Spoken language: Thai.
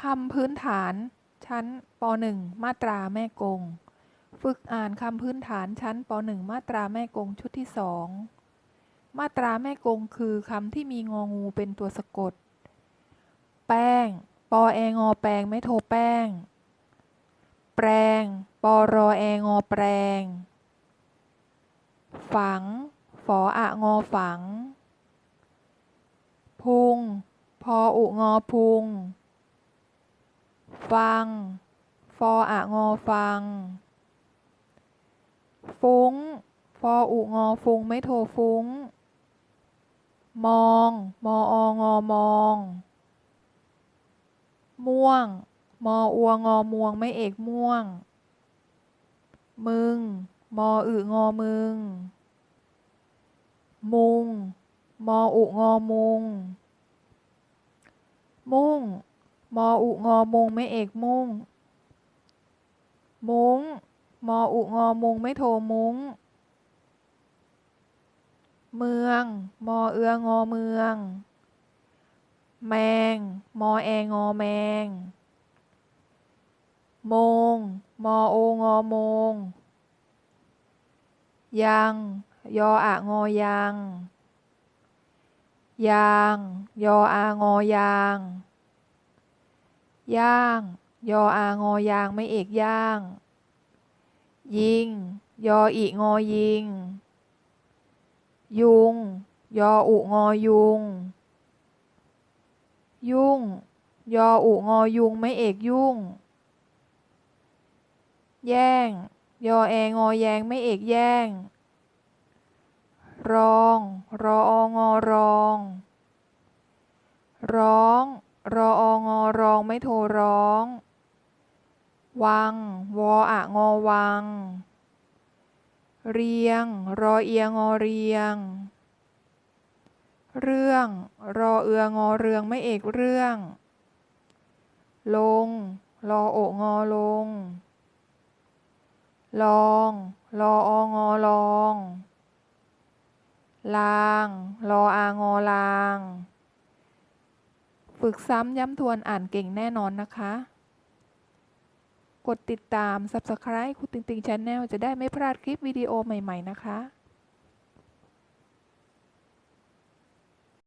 คำพื้นฐาน ชั้นป .1 มาตราแม่กง ฝึกอ่านคำพื้นฐานชั้นป .1 มาตราแม่กงชุดที่สองมาตราแม่กงคือคำที่มีงองูเป็นตัวสะกด แป้ง ปอแองอแปงไม่โทรแป้ง แปรงปอรอแองอแปรงฝัง ฝออะงอฝัง พุง พออุงอพุง ฟัง ฟออะงอฟัง ฟุ้ง ฟออุงอฟุงไม่โทรฟุ้ง มอง มอองอมอง ม่วง มออัวงอมวงไม่เอกม่วง มึง มออึงอมึง มุง มออุงอมุง มุ่ง มออุงอมงไม่เอกมุงมุงมออุงอมงไม่โทมุงเมือง มอเอืองอเมือง แมง มอแองอแมง มง มอโองอมง ยัง ยออะงอยัง ยาง ยออางอยาง ย่าง ยออางอยางไม่เอกย่าง ยิง ยออีงอยิง ยุง ยออุงอยุง ยุ่ง ยออุงอยุงไม่เอกยุ่ง แย่ง ยอแองอแยงไม่เอกแย่ง รอง รอองอรอง ร้อง รอองอรองไม่โทรร้อง วัง วออะงอวัง เรียง รอเอียงอเรียง เรื่อง รอเอืองอเรืองไม่เอกเรื่อง ลง รอโองอลง ลอง รอองอลอง ลาง รออางอลาง ฝึกซ้ำย้ำทวนอ่านเก่งแน่นอนนะคะ กดติดตาม Subscribe คุณติงติง Channel จะได้ไม่พลาดคลิปวิดีโอใหม่ ๆ นะคะ